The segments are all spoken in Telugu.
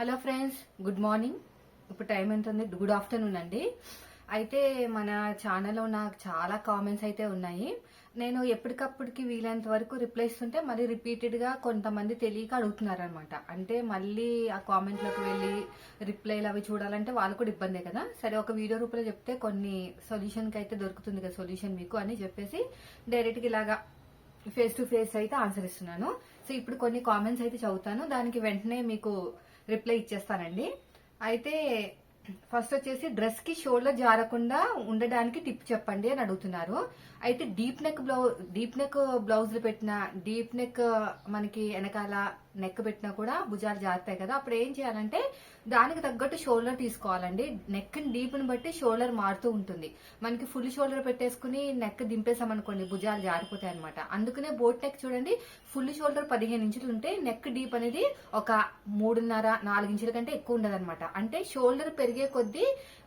Hello friends good morning. ఇప్పుడు టైం ఎంత ఉంది? గుడ్ ఆఫ్టర్నూన్ అండి. అయితే మన ఛానల్లో నాకు చాలా కామెంట్స్ అయితే ఉన్నాయి. నేను ఎప్పటికప్పటికి వీలైనంత వరకు రిప్లై ఇస్తుంటే మళ్ళీ రిపీటెడ్గా కొంతమంది తెలియక అడుగుతున్నారనమాట అంటే మళ్ళీ ఆ కామెంట్లోకి వెళ్ళి రిప్లైలు అవి చూడాలంటే వాళ్ళు కూడా ఇబ్బందే కదా. సరే ఒక వీడియో రూపంలో చెప్తే కొన్ని సొల్యూషన్కి అయితే దొరుకుతుంది కదా సొల్యూషన్ మీకు అని చెప్పేసి డైరెక్ట్గా ఇలాగా ఫేస్ టు ఫేస్ అయితే ఆన్సర్ ఇస్తున్నాను. సో ఇప్పుడు కొన్ని కామెంట్స్ అయితే చదువుతాను. దానికి వెంటనే మీకు రిప్లై ఇచ్చేస్తానండి. అయితే ఫస్ట్ వచ్చేసి డ్రెస్కి షోల్డర్ జారకుండా ఉండడానికి టిప్ చెప్పండి అని అడుగుతున్నారు. అయితే deep neck blouse deep neck బ్లౌజులు పెట్టిన డీప్ నెక్ మనకి వెనకాల నెక్ పెట్టినా కూడా భుజాలు జారుతాయి కదా. అప్పుడు ఏం చేయాలంటే దానికి తగ్గట్టు షోల్డర్ తీసుకోవాలండి. నెక్ డీప్ని బట్టి షోల్డర్ మారుతూ ఉంటుంది. మనకి ఫుల్ షోల్డర్ పెట్టేసుకుని నెక్ దింపేసామనుకోండి భుజాలు జారిపోతాయి అనమాట అందుకనే బోట్ నెక్ చూడండి ఫుల్ షోల్డర్ పదిహేను ఇంచులు ఉంటే నెక్ డీప్ అనేది ఒక మూడున్నర నాలుగు ఇంచుల కంటే ఎక్కువ ఉండదు అంటే షోల్డర్ పెరిగే కొద్దీ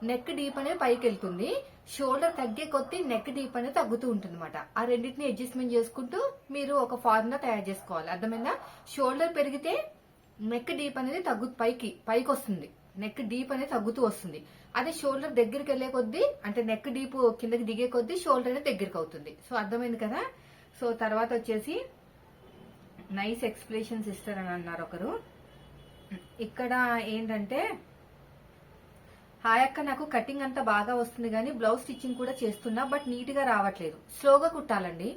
నెక్ డీప్ అనేది పైకి వెళ్తుంది షోల్డర్ తగ్గే కొద్దీ నెక్ డీప్ అనేది తగ్గుతూ ఉంటుంది అనమాట ఆ రెండింటిని అడ్జస్ట్మెంట్ చేసుకుంటూ మీరు ఒక ఫార్ములా తయారు చేసుకోవాలి. అర్థమైందా? షోల్డర్ పెరిగితే నెక్ డీప్ అనేది తగ్గు పైకి పైకి వస్తుంది నెక్ డీప్ అనేది తగ్గుతూ వస్తుంది. అదే షోల్డర్ దగ్గరికి వెళ్ళే కొద్దీ అంటే నెక్ డీప్ కిందకి దిగే కొద్దీ షోల్డర్ అనేది దగ్గరికి అవుతుంది. సో అర్థమైంది కదా? సో తర్వాత వచ్చేసి నైస్ ఎక్స్ప్లెనేషన్స్ ఇస్తారని అన్నారు ఒకరు. ఇక్కడ ఏంటంటే హాయ్ అక్క నాకు కటింగ్ అంతా బాగా వస్తుంది కానీ బ్లౌజ్ స్టిచ్చింగ్ కూడా చేస్తున్నా బట్ నీట్గా రావట్లేదు. స్లోగా కుట్టాలండి.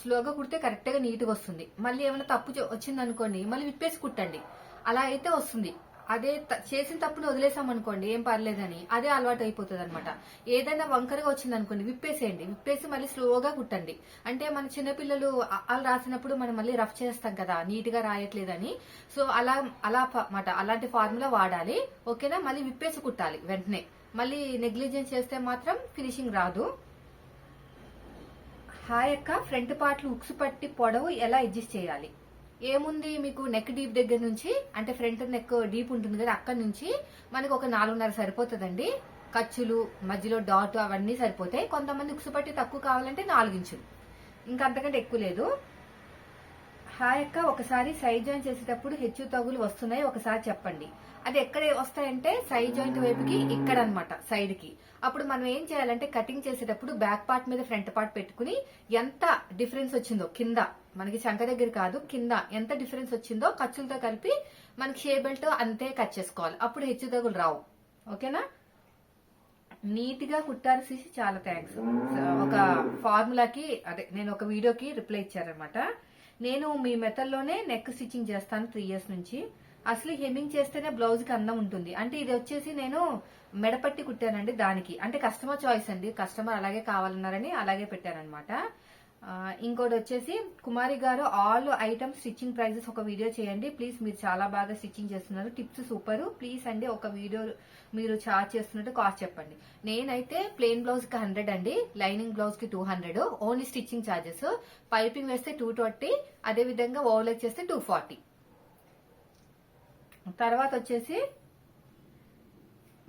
స్లోగా కుడితే కరెక్ట్గా నీట్గా వస్తుంది. మళ్ళీ ఏమైనా తప్పు వచ్చింది అనుకోండి మళ్ళీ విప్పేసి కుట్టండి. అలా అయితే వస్తుంది. అదే త- చేసిన తప్పుని వదిలేసాం అనుకోండి ఏం పర్లేదని అదే అలవాటు అయిపోతుంది అనమాట ఏదైనా వంకరగా వచ్చింది అనుకోండి విప్పేసేయండి. విప్పేసి మళ్ళీ స్లోగా కుట్టండి. అంటే మన చిన్నపిల్లలు వాళ్ళు అలా రాసినప్పుడు మనం మళ్ళీ రఫ్ చేస్తాం కదా నీట్గా రాయట్లేదని. సో అలా అలా మాట అలాంటి ఫార్ములా వాడాలి. ఓకేనా? మళ్ళీ విప్పేసి కుట్టాలి వెంటనే. మళ్ళీ నెగ్లిజెన్స్ చేస్తే మాత్రం ఫినిషింగ్ రాదు. హాయ్ ఫ్రంట్ పార్ట్లు ఉక్సు పట్టి పొడవు ఎలా అడ్జస్ట్ చేయాలి? ఏముంది మీకు నెక్ డీప్ దగ్గర నుంచి? అంటే ఫ్రంట్ నెక్ డీప్ ఉంటుంది కదా అక్కడ నుంచి మనకు ఒక నాలుగున్నర సరిపోతుందండి. ఖర్చులు మధ్యలో డాట్ అవన్నీ సరిపోతాయి. కొంతమంది ఉక్సుపట్టి తక్కువ కావాలంటే నాలుగు ఇంచులు ఇంకా అంతకంటే ఎక్కువ లేదు. హాయ్ అక్క ఒకసారి సైడ్ జాయింట్ చేసేటప్పుడు హెచ్చు తగులు వస్తున్నాయి. ఒకసారి చెప్పండి. అది ఎక్కడ వస్తాయంటే సైడ్ జాయింట్ వైపుకి ఇక్కడ అనమాట సైడ్కి. అప్పుడు మనం ఏం చేయాలంటే కటింగ్ చేసేటప్పుడు బ్యాక్ పార్ట్ మీద ఫ్రంట్ పార్ట్ పెట్టుకుని ఎంత డిఫరెన్స్ వచ్చిందో కింద మనకి చంక దగ్గర కాదు కింద ఎంత డిఫరెన్స్ వచ్చిందో ఖర్చులతో కలిపి మనకి షే బెల్ట్ అంతే కట్ చేసుకోవాలి. అప్పుడు హెచ్చు తగులు రావు. ఓకేనా? నీట్గా కుట్టారు చాలా థ్యాంక్స్ ఒక ఫార్ములాకి అదే నేను ఒక వీడియోకి రిప్లై ఇచ్చారనమాట నేను మీ మెథడ్లోనే నెక్ స్టిచ్చింగ్ చేస్తాను త్రీ ఇయర్స్ నుంచి. అసలు హెమ్మింగ్ చేస్తేనే బ్లౌజ్కి అందం ఉంటుంది. అంటే ఇది వచ్చేసి నేను మెడపట్టి కుట్టానండి దానికి. అంటే కస్టమర్ చాయిస్ అండి. కస్టమర్ అలాగే కావాలన్నారని అలాగే పెట్టాను అనమాట ఇంకోటి వచ్చేసి కుమారి గారు ఆల్ ఐటమ్స్ స్టిచ్చింగ్ ప్రైజెస్ ఒక వీడియో చేయండి. ప్లీజ్ మీరు చాలా బాగా స్టిచ్చింగ్ చేస్తున్నారు. Tips super. ప్లీజ్ అండి ఒక వీడియో మీరు చార్జ్ చేస్తున్నట్టు కాస్ట్ చెప్పండి. నేనైతే ప్లెయిన్ బ్లౌజ్కి హండ్రెడ్ అండి. లైనింగ్ బ్లౌజ్కి two hundred. Only stitching charges. Piping వేస్తే టూ ట్వంటీ. అదే విధంగా ఓవర్లెక్ చేస్తే టూ ఫార్టీ. తర్వాత వచ్చేసి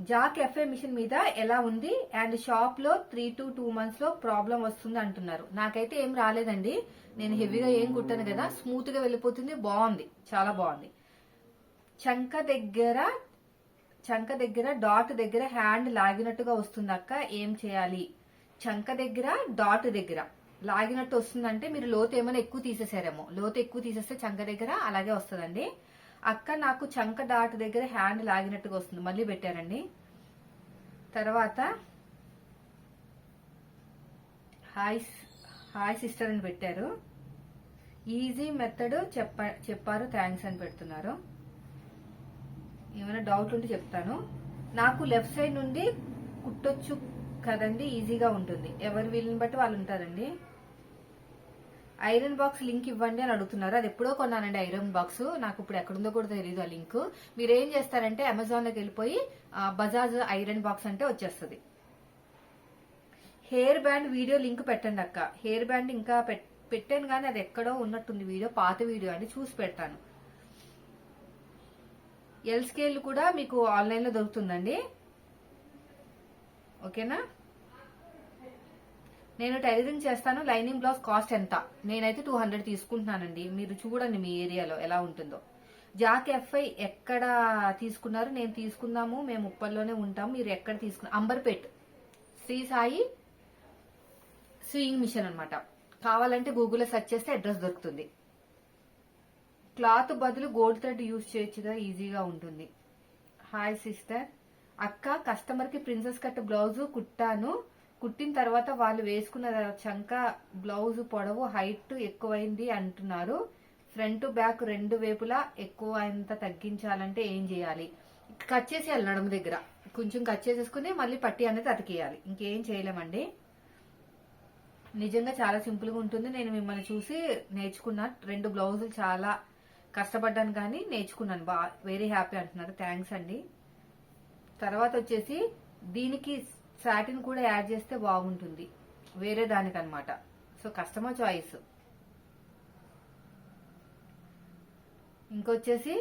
జాక్ ఎఫ్ఏ మిషన్ మీద ఎలా ఉంది? అండ్ షాప్లో త్రీ టు టూ మంత్స్లో ప్రాబ్లం వస్తుంది అంటున్నారు. నాకైతే ఏం రాలేదండి. నేను హెవీగా ఏం కుట్టాను కదా. స్మూత్గా వెళ్ళిపోతుంది. బాగుంది. చాలా బాగుంది. చంక దగ్గర చంక దగ్గర డాట్ దగ్గర హ్యాండ్ లాగినట్టుగా వస్తుంది అక్క. ఏం చేయాలి? చంక దగ్గర డాట్ దగ్గర. లాగినట్టు వస్తుందంటే మీరు లోతు ఏమైనా ఎక్కువ తీసేసారేమో. లోతు ఎక్కువ తీసేస్తే చంక దగ్గర అలాగే వస్తుందండి. అక్క నాకు చంక డాట్ దగ్గర హ్యాండ్ లాగినట్టుగా వస్తుంది. మళ్ళీ పెట్టారండి. తర్వాత హాయ్ హాయ్ సిస్టర్ అని పెట్టారు. ఈజీ మెథడ్ చెప్ప చెప్పారు. థ్యాంక్స్ అని పెడుతున్నారు. ఏమైనా డౌట్ ఉంటే చెప్తాను. నాకు లెఫ్ట్ సైడ్ నుండి కుట్టొచ్చు కదండి ఈజీగా ఉంటుంది. ఎవరి వీళ్ళని బట్టి వాళ్ళు ఉంటారండి. ఐరన్ బాక్స్ లింక్ ఇవ్వండి అని అడుగుతున్నారు. అది ఎప్పుడో కొన్నానండి ఐరన్ బాక్స్. నాకు ఇప్పుడు ఎక్కడుందో కూడా తెలియదు ఆ లింక్. మీరు ఏం చేస్తారంటే అమెజాన్లోకి వెళ్ళిపోయి బజాజ్ ఐరన్ బాక్స్ అంటే వచ్చేస్తుంది. హెయిర్ బ్యాండ్ వీడియో లింక్ పెట్టండి అక్క. హెయిర్ బ్యాండ్ ఇంకా పెట్- పెట్టాను కానీ అది ఎక్కడో ఉన్నట్టుంది వీడియో పాత వీడియో అని చూసి పెడతాను. ఎల్ స్కేల్ కూడా మీకు ఆన్లైన్లో దొరుకుతుందండి. ఓకేనా? నేను టైలరింగ్ చేస్తాను లైనింగ్ బ్లౌజ్ కాస్ట్ ఎంత? నేనైతే టూ హండ్రెడ్ తీసుకుంటున్నానండి. మీరు చూడండి మీ ఏరియాలో ఎలా ఉంటుందో. జాక్ ఎఫ్ఐ ఎక్కడ తీసుకున్నారు? నేను తీసుకుందాము మేము ఉప్పల్లోనే ఉంటాము. మీరు ఎక్కడ తీసుకున్నారు అంబర్పేట్. శ్రీ సాయి స్వింగ్ మిషన్ అనమాట కావాలంటే గూగుల్లో సెర్చ్ చేస్తే అడ్రస్ దొరుకుతుంది. క్లాత్ బదులు గోల్డ్ థ్రెడ్ యూజ్ చేయొచ్చు కదా ఈజీగా ఉంటుంది. Hi sister. అక్క కస్టమర్కి ప్రిన్సెస్ కట్ బ్లౌజ్ కుట్టాను. కుట్టిన తర్వాత వాళ్ళు వేసుకున్న చంక బ్లౌజ్ పొడవు హైట్ ఎక్కువైంది అంటున్నారు. ఫ్రంట్ బ్యాక్ రెండు వైపులా ఎక్కువ అంత తగ్గించాలంటే ఏం చేయాలి? కట్ చేసేయాలి నడుము దగ్గర. కొంచెం కట్ చేసేసుకుని మళ్ళీ పట్టి అనేది అతికేయాలి. ఇంకేం చేయలేమండి. నిజంగా చాలా సింపుల్గా ఉంటుంది. నేను మిమ్మల్ని చూసి నేర్చుకున్నా. రెండు బ్లౌజులు చాలా కష్టపడ్డాను కానీ నేర్చుకున్నాను. బా వెరీ హ్యాపీ అంటున్నారు. థ్యాంక్స్ అండి. తర్వాత వచ్చేసి దీనికి సాటిన్ కూడా యాడ్ చేస్తే బాగుంటుంది. వేరే దానికనమాట సో కస్టమర్ చాయిస్. ఇంకొచ్చేసి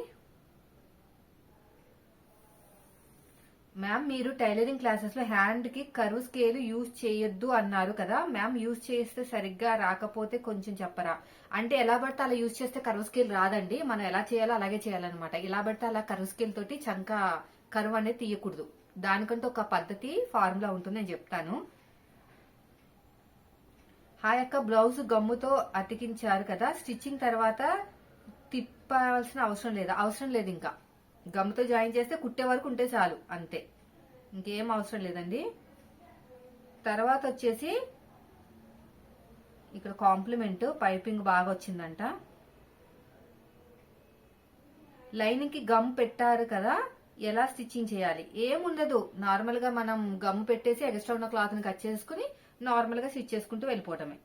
మ్యామ్ మీరు టైలరింగ్ క్లాసెస్లో హ్యాండ్కి కరువు స్కేల్ యూజ్ చేయొద్దు అన్నారు కదా. మ్యామ్ యూజ్ చేస్తే సరిగ్గా రాకపోతే కొంచెం చెప్పరా? అంటే ఎలా పడితే అలా యూజ్ చేస్తే కరువు స్కేల్ రాదండి. మనం ఎలా చేయాలో అలాగే చేయాలన్నమాట. ఇలా పడితే అలా కరువు స్కేల్ తోటి చంక కరువు అనేది తీయకూడదు. దానికంటే ఒక పద్ధతి ఫార్ములా ఉంటుంది నేను చెప్తాను. ఆ యొక్క బ్లౌజ్ గమ్ముతో అతికించారు కదా స్టిచ్చింగ్ తర్వాత తిప్పాల్సిన అవసరం లేదు? అవసరం లేదు ఇంకా. గమ్ముతో జాయిన్ చేస్తే కుట్టే వరకు ఉంటే చాలు అంతే. ఇంకేం అవసరం లేదండి. తర్వాత వచ్చేసి ఇక్కడ కాంప్లిమెంట్ పైపింగ్ బాగా వచ్చిందంట. లైనింగ్కి గమ్ పెట్టారు కదా ఎలా స్టిచ్చింగ్ చేయాలి? ఏముండదు. నార్మల్గా మనం గమ్ పెట్టేసి ఎక్స్ట్రా ఉన్న క్లాత్ని కట్ చేసుకుని నార్మల్గా స్టిచ్ చేసుకుంటూ వెళ్ళిపోవటమే.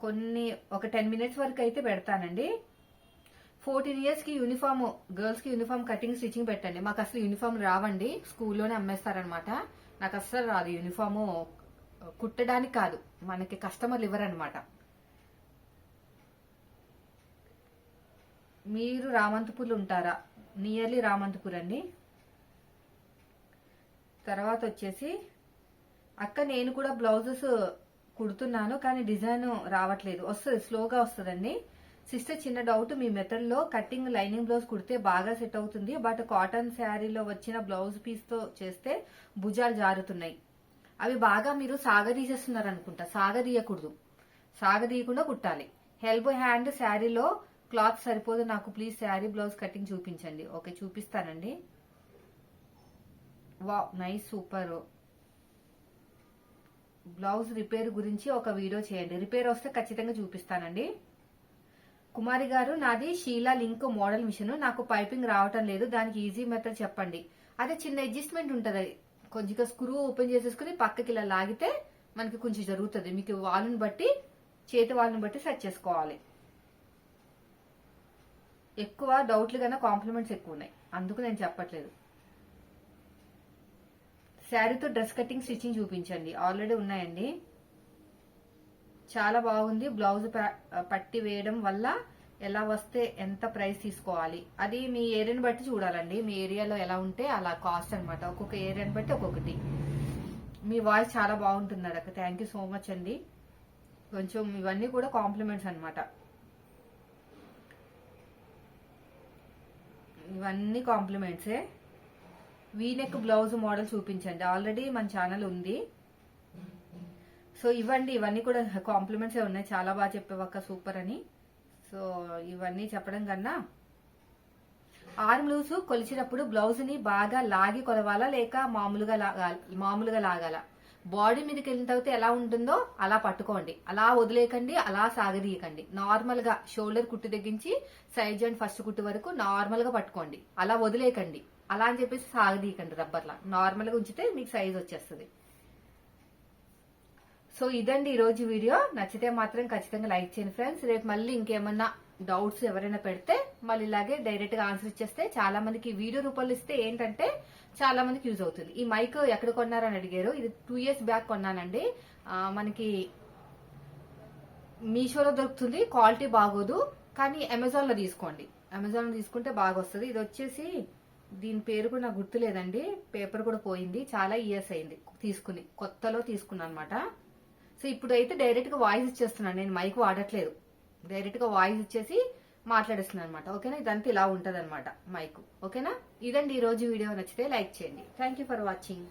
కొన్ని ఒక టెన్ మినిట్స్ వరకు అయితే పెడతానండి. ఫోర్టీన్ ఇయర్స్కి యూనిఫామ్ గర్ల్స్కి యూనిఫామ్ కటింగ్ స్టిచ్చింగ్ పెట్టండి. మాకు అసలు యూనిఫామ్ రావండి. స్కూల్లోనే అమ్మేస్తారనమాట. నాకు అస్సలు రాదు. యూనిఫామ్ కుట్టడానికి కాదు. మనకి కస్టమర్లు ఇవ్వరనమాట. మీరు రామంతపూర్లు ఉంటారా? నియర్లీ రామంతపూర్ అండి తర్వాత వచ్చేసి అక్క నేను కూడా బ్లౌజెస్ కుడుతున్నాను కానీ డిజైన్ రావట్లేదు. వస్తుంది స్లోగా వస్తుందండి. సిస్టర్ చిన్న డౌట్ మీ మెథడ్లో కటింగ్ లైనింగ్ బ్లౌజ్ కుడితే బాగా సెట్ అవుతుంది బట్ కాటన్ శారీలో వచ్చిన బ్లౌజ్ పీస్తో చేస్తే భుజాలు జారుతున్నాయి. అవి బాగా మీరు సాగదీసేస్తున్నారు అనుకుంటా సాగదీయకూడదు. సాగదీయకుండా కుట్టాలి. హెల్బో హ్యాండ్ శారీలో క్లాత్ సరిపోదు నాకు ప్లీజ్ శారీ బ్లౌజ్ కటింగ్ చూపించండి. ఓకే చూపిస్తానండి. Wow nice super. Blouse repair గురించి ఒక వీడియో చేయండి. రిపేర్ వస్తే ఖచ్చితంగా చూపిస్తానండి. కుమారి గారు నాది షీలా లింక్ మోడల్ మిషన్. నాకు పైపింగ్ రావటం లేదు. దానికి ఈజీ మెథడ్ చెప్పండి. అదే చిన్న అడ్జస్ట్మెంట్ ఉంటుంది. కొంచెం స్క్రూ ఓపెన్ చేసేసుకుని పక్కకి ఇలా లాగితే మనకి కొంచెం జరుగుతుంది. మీకు వాళ్ళని బట్టి చేతి వాళ్ళని బట్టి సెట్ చేసుకోవాలి. ఎక్కువ డౌట్లు కన్నా కాంప్లిమెంట్స్ ఎక్కువ ఉన్నాయి అందుకు నేను చెప్పట్లేదు. శారీతో డ్రెస్ కటింగ్ స్టిచ్చింగ్ చూపించండి. ఆల్రెడీ ఉన్నాయండి. చాలా బాగుంది. బ్లౌజ్ పట్టి వేయడం వల్ల ఎలా వస్తే ఎంత ప్రైస్ తీసుకోవాలి. అది మీ ఏరియాని బట్టి చూడాలండి. మీ ఏరియాలో ఎలా ఉంటే అలా కాస్ట్ అన్నమాట. ఒక్కొక్క ఏరియాని బట్టి ఒక్కొక్కటి. మీ వాయిస్ చాలా బాగుంటుంది అక్క థ్యాంక్ యూ సో మచ్ అండి. కొంచెం ఇవన్నీ కూడా కాంప్లిమెంట్స్ అనమాట ఇవన్నీ కాంప్లిమెంట్సే. వీనెక్ బ్లౌజ్ మోడల్ చూపించండి. ఆల్రెడీ మన ఛానల్ ఉంది. సో ఇవ్వండి ఇవన్నీ కూడా కాంప్లిమెంట్సే ఉన్నాయి. చాలా బాగా చెప్పేవక్క సూపర్ అని. సో ఇవన్నీ చెప్పడం కన్నా ఆర్మ్ లూస్ కొలిచినప్పుడు బ్లౌజ్ని బాగా లాగి కొలవాలా లేక మామూలుగా లాగాల మామూలుగా లాగాల? బాడీ మీదకి వెళ్ళిన తర్వాత ఎలా ఉంటుందో అలా పట్టుకోండి. అలా వదిలేయకండి అలా సాగదీయకండి. నార్మల్గా షోల్డర్ కుట్టు తెగించి సైడ్ జాయింట్ ఫస్ట్ కుట్టు వరకు నార్మల్గా పట్టుకోండి. అలా వదిలేయకండి. అలా అని చెప్పేసి సాగదీయకండి రబ్బర్లా. నార్మల్గా ఉంచితే మీకు సైజ్ వచ్చేస్తుంది. సో ఇదండి ఈరోజు వీడియో. నచ్చితే మాత్రం ఖచ్చితంగా లైక్ చేయండి ఫ్రెండ్స్. రేపు మళ్ళీ ఇంకేమన్నా డౌట్స్ ఎవరైనా పెడితే మళ్ళీ ఇలాగే డైరెక్ట్గా ఆన్సర్ ఇచ్చేస్తే చాలా మందికి వీడియో రూపంలో ఇస్తే ఏంటంటే చాలా మందికి యూజ్ అవుతుంది. ఈ మైక్ ఎక్కడ కొన్నారని అడిగారు. ఇది టూ ఇయర్స్ బ్యాక్ కొన్నానండి. మనకి మీషోలో దొరుకుతుంది. క్వాలిటీ బాగోదు. కానీ అమెజాన్లో తీసుకోండి. అమెజాన్లో తీసుకుంటే బాగా వస్తుంది ఇది వచ్చేసి దీని పేరు కూడా నాకు గుర్తులేదండి. పేపర్ కూడా పోయింది. చాలా ఇయర్స్ అయింది తీసుకుని. కొత్తలో తీసుకున్నాను అనమాట సో ఇప్పుడు అయితే డైరెక్ట్గా వాయిస్ ఇచ్చేస్తున్నాను. నేను మైక్ వాడట్లేదు. డైరెక్ట్గా వాయిస్ ఇచ్చేసి మాట్లాడేస్తున్నాను అనమాట ఓకేనా? ఇదంతా ఇలా ఉంటది అనమాట మైక్. ఓకేనా? ఇదండి ఈ రోజు వీడియో. నచ్చితే లైక్ చేయండి. Thank you for watching